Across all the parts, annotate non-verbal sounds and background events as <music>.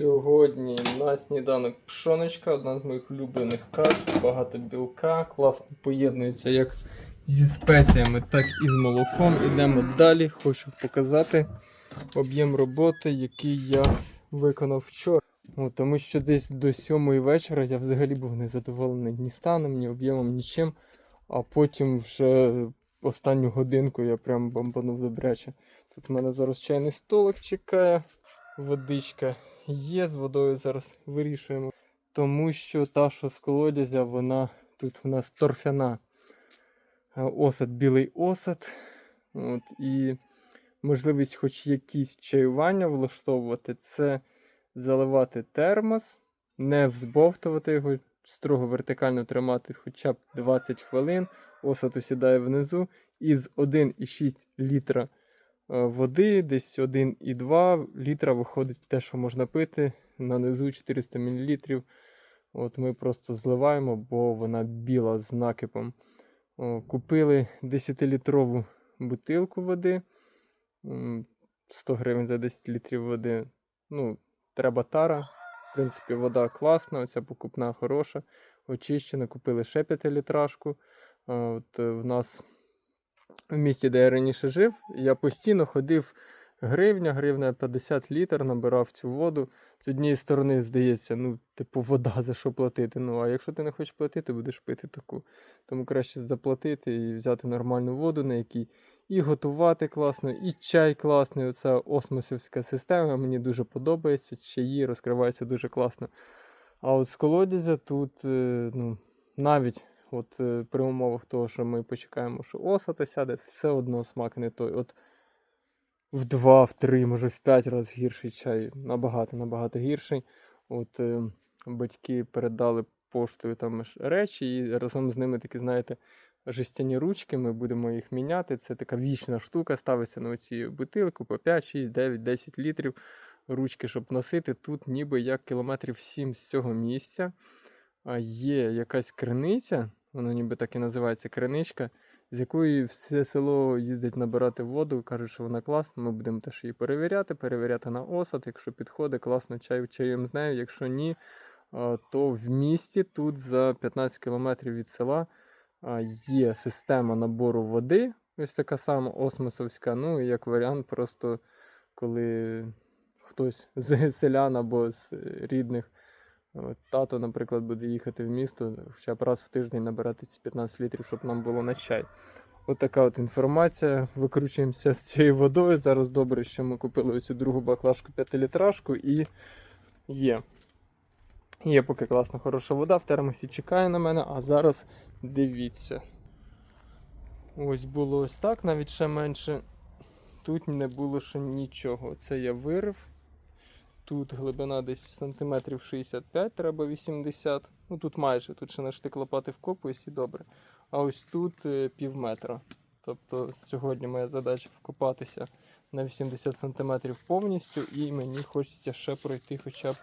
Сьогодні на сніданок пшоночка, одна з моїх улюблених каш, багато білка, класно поєднується як зі спеціями, так і з молоком. Ідемо далі. Хочу показати об'єм роботи, який я виконав вчора. О, тому що десь до сьомої вечора я взагалі був незадоволений ні станом, ні об'ємом, нічим. А потім вже останню годинку я прям бомбанув добряче. Тут у мене зараз чайний столик чекає, водичка є, з водою зараз вирішуємо. Тому що та, що з колодязя, вона тут у нас торфяна. Е, Осад, білий осад. От, і можливість хоч якісь чаювання влаштовувати, це заливати термос, не взбовтувати його, строго вертикально тримати хоча б 20 хвилин. Осад осідає внизу. Із 1,6 літра води, десь 1,2 літра виходить те, що можна пити. На низу 400 мл. От ми просто зливаємо, бо вона біла з накипом. Купили 10-літрову бутилку води. 100 гривень за 10 літрів води. Ну, треба тара. В принципі, вода класна, оця покупна хороша, очищена. Купили ще 5-літражку. А, От е, в нас в місті, де я раніше жив, я постійно ходив гривня, гривня 50 літр, набирав цю воду. З однієї сторони, здається, ну, типу, вода за що платити. Ну, а якщо ти не хочеш платити, будеш пити таку. Тому краще заплатити і взяти нормальну воду, на якій і готувати класно, і чай класний. Оця осмосівська система мені дуже подобається. Чаї розкриваються дуже класно. А от з колодязя тут, е, ну, навіть от е, при умовах того, що ми почекаємо, що осата сяде, все одно смак не той. От в два, в три, може в п'ять разів гірший чай. Набагато, набагато гірший. От е, батьки передали поштою там речі, і разом з ними такі, знаєте, жестяні ручки. Ми будемо їх міняти. Це така вічна штука, ставиться на оці бутилку по 5, 6, 9, 10 літрів. Ручки, щоб носити. Тут ніби як кілометрів 7 з цього місця. А є якась криниця, воно ніби так і називається криничка, з якої все село їздить набирати воду, кажуть, що вона класна. Ми будемо теж її перевіряти, перевіряти на осад. Якщо підходить, класно чай чаєм з нею. Якщо ні, то в місті тут за 15 кілометрів від села є система набору води. Ось така сама осмосовська. Ну і як варіант, просто коли хтось з селян або з рідних. Тато, наприклад, буде їхати в місто, хоча б раз в тиждень набирати ці 15 літрів, щоб нам було на чай. От така от інформація. Викручуємося з цією водою. Зараз добре, що ми купили ось цю другу баклажку 5-літражку і є. Є поки класна хороша вода, в термосі чекає на мене, а зараз дивіться. Ось було ось так, навіть ще менше. Тут не було ще нічого. Це я вирив. Тут глибина десь сантиметрів 65, треба 80. Ну тут майже, тут ще на штик лопати вкопуюсь і добре. А ось тут е, пів метра. Тобто сьогодні моя задача вкопатися на 80 сантиметрів повністю, і мені хочеться ще пройти хоча б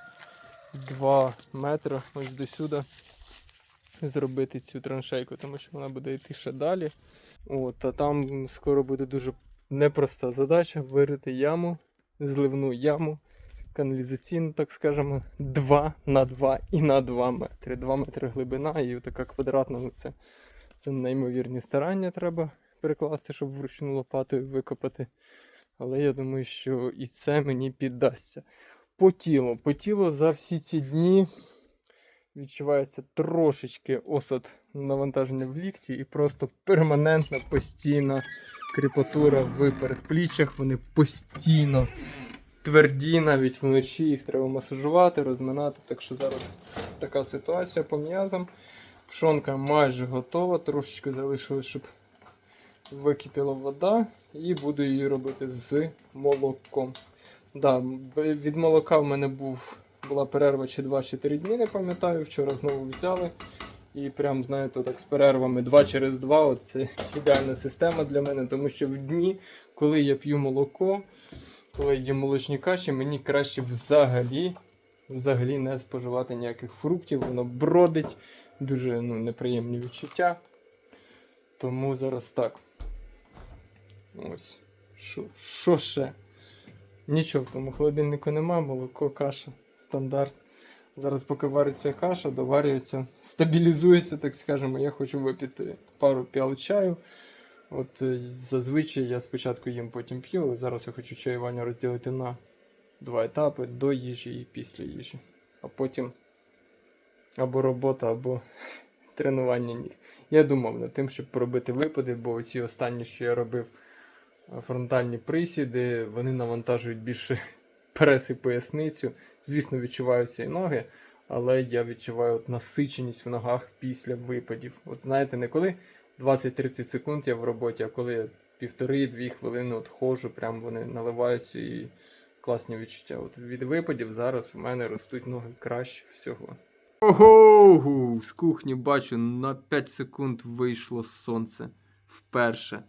2 метри ось до сюди. Зробити цю траншейку, тому що вона буде йти ще далі. От, а там скоро буде дуже непроста задача вирити яму, зливну яму каналізаційну, так скажемо, 2 на 2 і на 2 метри. 2 метри глибина і така квадратна. Ну це, це неймовірні старання треба перекласти, щоб вручну лопатою викопати. Але я думаю, що і це мені піддасться. По тілу. По тілу за всі ці дні відчувається трошечки осад навантаження в лікті і просто перманентна, постійна кріпатура в передпліччях. Вони постійно тверді, навіть вночі їх треба масажувати, розминати. Так що зараз така ситуація по м'язам. Пшонка майже готова, трошечки залишилось, щоб википіла вода, і буду її робити з молоком. Да, від молока в мене був, була перерва чи 2 чи 3 дні, не пам'ятаю. Вчора знову взяли. І прям, знаєте, так з перервами 2 через 2. От це ідеальна система для мене, тому що в дні, коли я п'ю молоко, коли є молочні каші, мені краще взагалі, взагалі не споживати ніяких фруктів, воно бродить, дуже ну, неприємні відчуття. Тому зараз так. Ось. Що, що ще? Нічого в тому холодильнику нема, молоко, каша. стандарт. Зараз поки вариться каша, доварюється, стабілізується, так скажемо. Я хочу випити пару піал чаю. От е, зазвичай я спочатку їм, потім п'ю, але зараз я хочу чаювання розділити на два етапи до їжі і після їжі. А потім або робота, або <laughs> тренування ніг. Я думав над тим, щоб поробити випади, бо ці останні, що я робив, е, фронтальні присіди, вони навантажують більше <laughs> прес поясницю. Звісно, відчуваються і ноги, але я відчуваю от насиченість в ногах після випадів. От знаєте, не коли 20-30 секунд я в роботі, а коли я півтори-дві хвилини от ходжу, прям вони наливаються і класні відчуття. От від випадів зараз в мене ростуть ноги краще всього. Ого! З кухні бачу, на 5 секунд вийшло сонце. Вперше.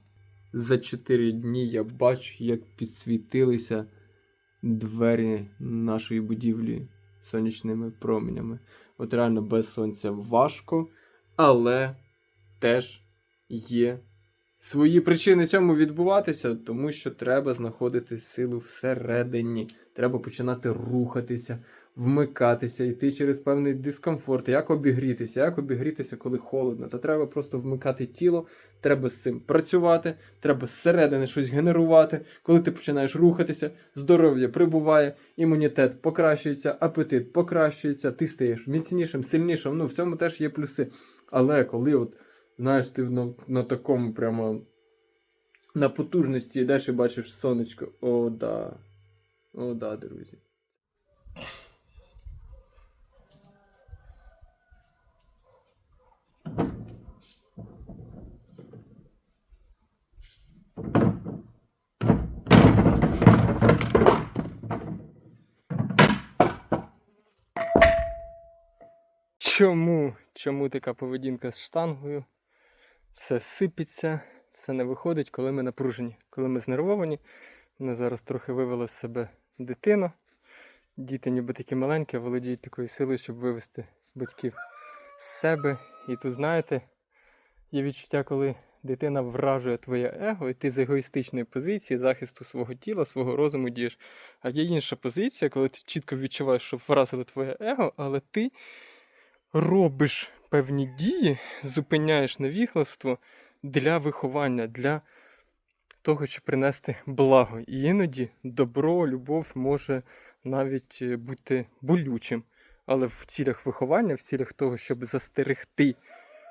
За 4 дні я бачу, як підсвітилися двері нашої будівлі сонячними променями. От реально без сонця важко, але теж є свої причини цьому відбуватися, тому що треба знаходити силу всередині. Треба починати рухатися, вмикатися, йти через певний дискомфорт. Як обігрітися? Як обігрітися, коли холодно? Та треба просто вмикати тіло, треба з цим працювати, треба зсередини щось генерувати. Коли ти починаєш рухатися, здоров'я прибуває, імунітет покращується, апетит покращується, ти стаєш міцнішим, сильнішим. Ну, в цьому теж є плюси. Але коли от знаєш, ти на, на такому прямо на потужності йдеш і бачиш сонечко. О, да. О, да, друзі. Чому? Чому така поведінка з штангою? Все сипеться, все не виходить, коли ми напружені, коли ми знервовані. Мене зараз трохи вивела з себе дитина. Діти ніби такі маленькі, володіють такою силою, щоб вивести батьків з себе. І тут, знаєте, є відчуття, коли дитина вражує твоє его, і ти з егоїстичної позиції захисту свого тіла, свого розуму дієш. А є інша позиція, коли ти чітко відчуваєш, що вразили твоє его, але ти робиш певні дії, зупиняєш невігластво для виховання, для того, щоб принести благо. І іноді добро, любов може навіть е, бути болючим. Але в цілях виховання, в цілях того, щоб застерегти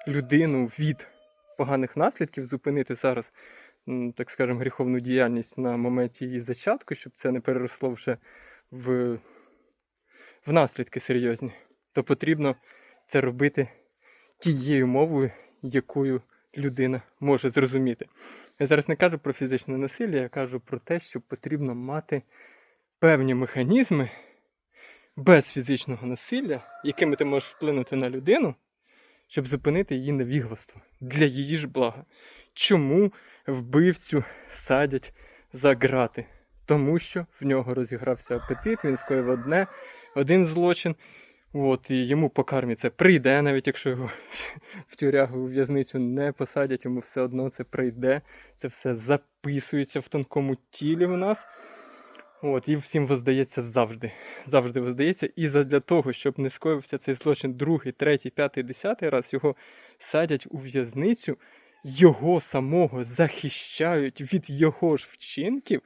людину від поганих наслідків, зупинити зараз, так скажемо, гріховну діяльність на моменті її зачатку, щоб це не переросло вже в, в наслідки серйозні, то потрібно це робити тією мовою, якою людина може зрозуміти. Я зараз не кажу про фізичне насилля, я кажу про те, що потрібно мати певні механізми без фізичного насилля, якими ти можеш вплинути на людину, щоб зупинити її невігластво для її ж блага. Чому вбивцю садять за грати? Тому що в нього розігрався апетит, він скоїв одне, один злочин. От, і йому по кармі це прийде, навіть якщо його в тюрягу у в'язницю не посадять, йому все одно це прийде. Це все записується в тонкому тілі в нас. От, і всім воздається завжди. Завжди воздається. І для того, щоб не скоївся цей злочин другий, третій, п'ятий, десятий раз, його садять у в'язницю, його самого захищають від його ж вчинків,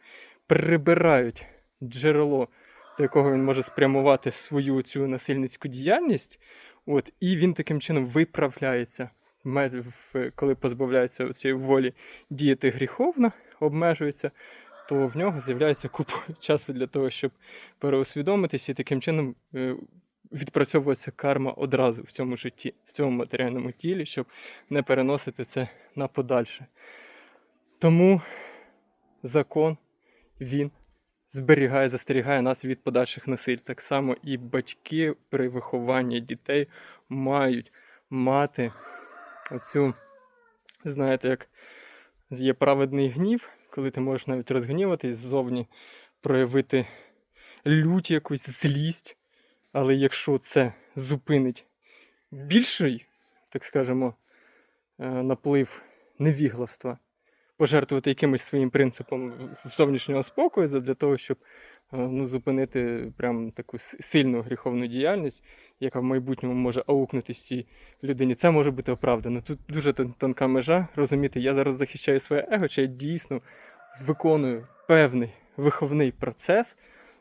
прибирають джерело до якого він може спрямувати свою цю насильницьку діяльність. От, і він таким чином виправляється, коли позбавляється цієї волі діяти гріховно, обмежується, то в нього з'являється купа <laughs> часу для того, щоб переусвідомитись, і таким чином е, відпрацьовується карма одразу в цьому житті, в цьому матеріальному тілі, щоб не переносити це на подальше. Тому закон він зберігає, застерігає нас від подальших насиль. Так само і батьки при вихованні дітей мають мати оцю, знаєте, як є праведний гнів, коли ти можеш навіть розгніватись ззовні, проявити лють якусь злість. Але якщо це зупинить більший, так скажемо, е, наплив невігластва, пожертвувати якимось своїм принципом зовнішнього спокою для того, щоб ну, зупинити прям таку сильну гріховну діяльність, яка в майбутньому може аукнутися цій людині. Це може бути оправдано. Тут дуже тонка межа. Розуміти, я зараз захищаю своє его, чи я дійсно виконую певний виховний процес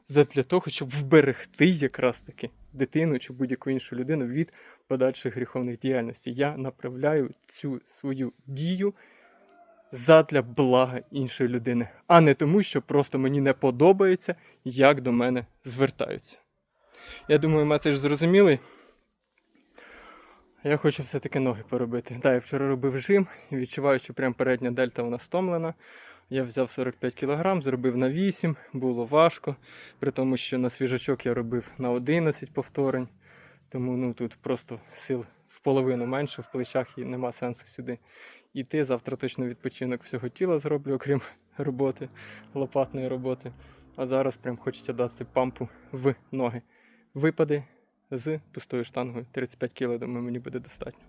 для того, щоб вберегти якраз таки дитину чи будь-яку іншу людину від подальших гріховних діяльностей. Я направляю цю свою дію задля блага іншої людини, а не тому, що просто мені не подобається, як до мене звертаються. Я думаю, меседж зрозумілий. Я хочу все-таки ноги поробити. Так, я вчора робив жим і відчуваю, що прям передня дельта вона стомлена. Я взяв 45 кг, зробив на 8, було важко, при тому, що на свіжачок я робив на 11 повторень. Тому ну, тут просто сил в половину менше в плечах і нема сенсу сюди йти. Завтра точно відпочинок всього тіла зроблю, окрім <laughs> роботи, лопатної роботи. А зараз прям хочеться дати пампу в ноги. Випади з пустою штангою. 35 кг, думаю, мені буде достатньо.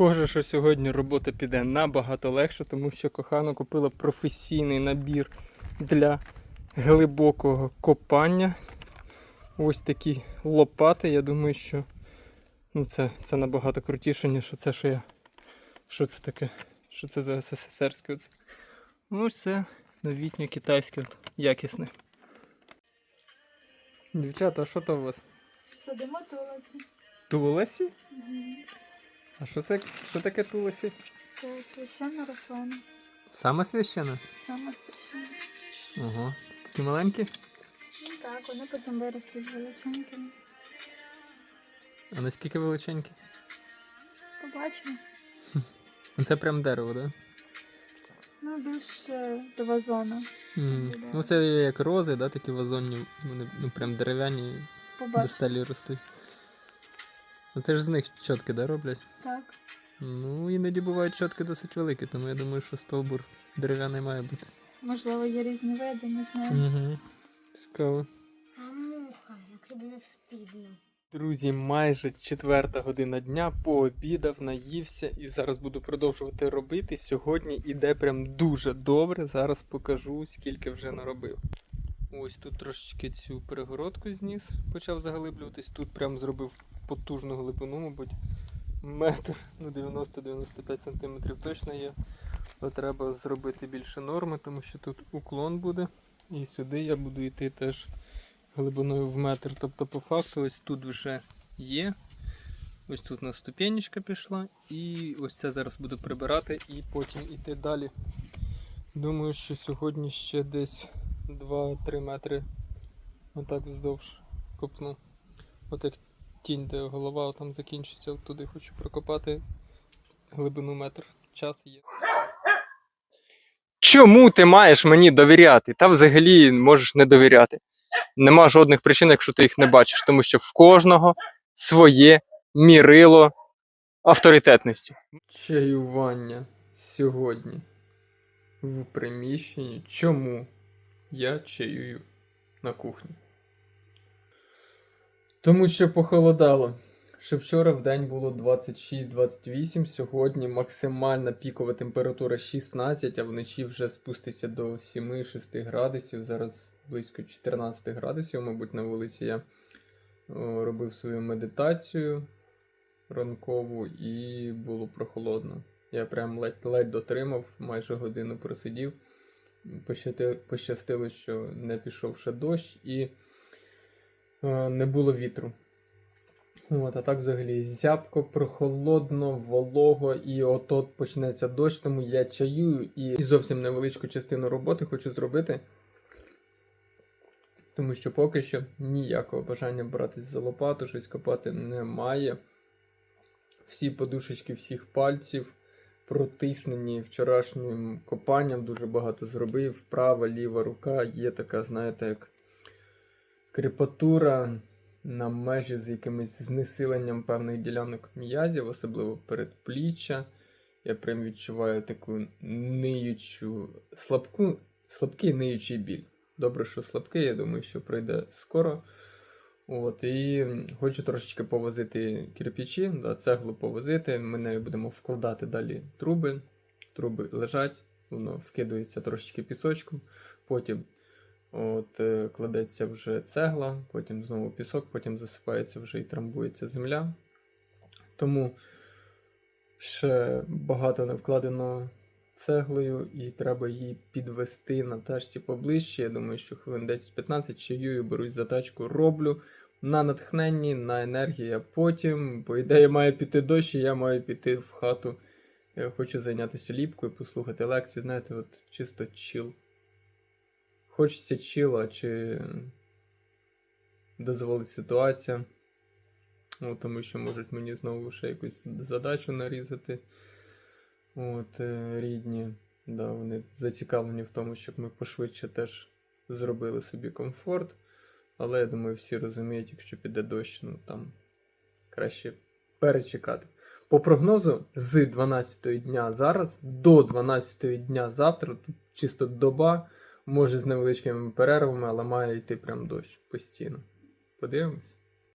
Схоже, що сьогодні робота піде набагато легше, тому що кохана купила професійний набір для глибокого копання. Ось такі лопати. Я думаю, що ну, це, це набагато крутіше, ніж це, що я. Що це таке? Що це за СССРське? Оце? Ну, це новітнє китайське, от, якісне. Дівчата, а що то у вас? Садимо тулиці. Тулесі? А що це що таке тулесі? Це священна рослина. Саме священне? Саме священна. Ого. Це такі маленькі? Ну так, вони потім виростуть величенькими. А наскільки величенькі? Побачимо. <laughs> Це прям дерево, так? Да? Ну, більше до вазону. Mm. Ну це як рози, да, такі вазонні, вони ну, прям дерев'яні до стелі ростуть. Ну це ж з них чотки, да, роблять? Так. Ну, іноді бувають чотки досить великі, тому я думаю, що стовбур дерев'яний має бути. Можливо, є різні види, не знаю. Угу. Цікаво. А муха, як тобі не стидно. Друзі, майже четверта година дня, пообідав, наївся і зараз буду продовжувати робити. Сьогодні іде прям дуже добре. Зараз покажу, скільки вже наробив. Ось тут трошечки цю перегородку зніс, почав заглиблюватись. Тут прям зробив потужну глибину, мабуть, метр ну 90-95 сантиметрів точно є. Але треба зробити більше норми, тому що тут уклон буде. І сюди я буду йти теж глибиною в метр. Тобто, по факту, ось тут вже є. Ось тут у нас ступенечка пішла. І ось це зараз буду прибирати і потім йти далі. Думаю, що сьогодні ще десь 2-3 метри отак вздовж копну. От як тінь, де голова там закінчиться, от туди хочу прокопати глибину метр. Час є. Чому ти маєш мені довіряти? Та взагалі можеш не довіряти. Нема жодних причин, якщо ти їх не бачиш, тому що в кожного своє мірило авторитетності. Чаювання сьогодні в приміщенні. Чому я чаюю на кухні? Тому що похолодало. Ще вчора в день було 26-28, сьогодні максимальна пікова температура 16, а вночі вже спуститься до 7-6 градусів. Зараз близько 14 градусів, мабуть, на вулиці я робив свою медитацію ранкову і було прохолодно. Я прям ледь, ледь дотримав, майже годину просидів. Пощастило, що не пішов ще дощ і е, не було вітру. От, а так взагалі зябко, прохолодно, волого, і от-от почнеться дощ, тому я чаюю і, і зовсім невеличку частину роботи хочу зробити. Тому що поки що ніякого бажання братись за лопату, щось копати немає. Всі подушечки всіх пальців протиснені вчорашнім копанням, дуже багато зробив. Права, ліва рука є така, знаєте, як кріпатура на межі з якимось знесиленням певних ділянок м'язів, особливо передпліччя. Я прям відчуваю таку ниючу, слабку, слабкий ниючий біль. Добре, що слабкий, я думаю, що пройде скоро. От, і хочу трошечки повозити кирпичі, да, цеглу повозити. Ми нею будемо вкладати далі труби. Труби лежать, воно вкидується трошечки пісочком, потім от, е, кладеться вже цегла, потім знову пісок, потім засипається вже і трамбується земля. Тому ще багато не вкладено цеглою, і треба її підвести на тачці поближче. Я думаю, що хвилин 10-15 чаюю, берусь за тачку, роблю на натхненні, на енергії, а потім, по ідеї, має піти дощ, і я маю піти в хату. Я хочу зайнятися ліпкою, послухати лекцію, знаєте, от чисто чил. Хочеться чила, чи дозволить ситуація. Ну, тому що можуть мені знову ще якусь задачу нарізати. От, е, рідні, да, вони зацікавлені в тому, щоб ми пошвидше теж зробили собі комфорт. Але я думаю, всі розуміють, якщо піде дощ, ну там краще перечекати. По прогнозу, з 12 дня зараз до 12 дня завтра, тут чисто доба, може з невеличкими перервами, але має йти прям дощ постійно. Подивимось.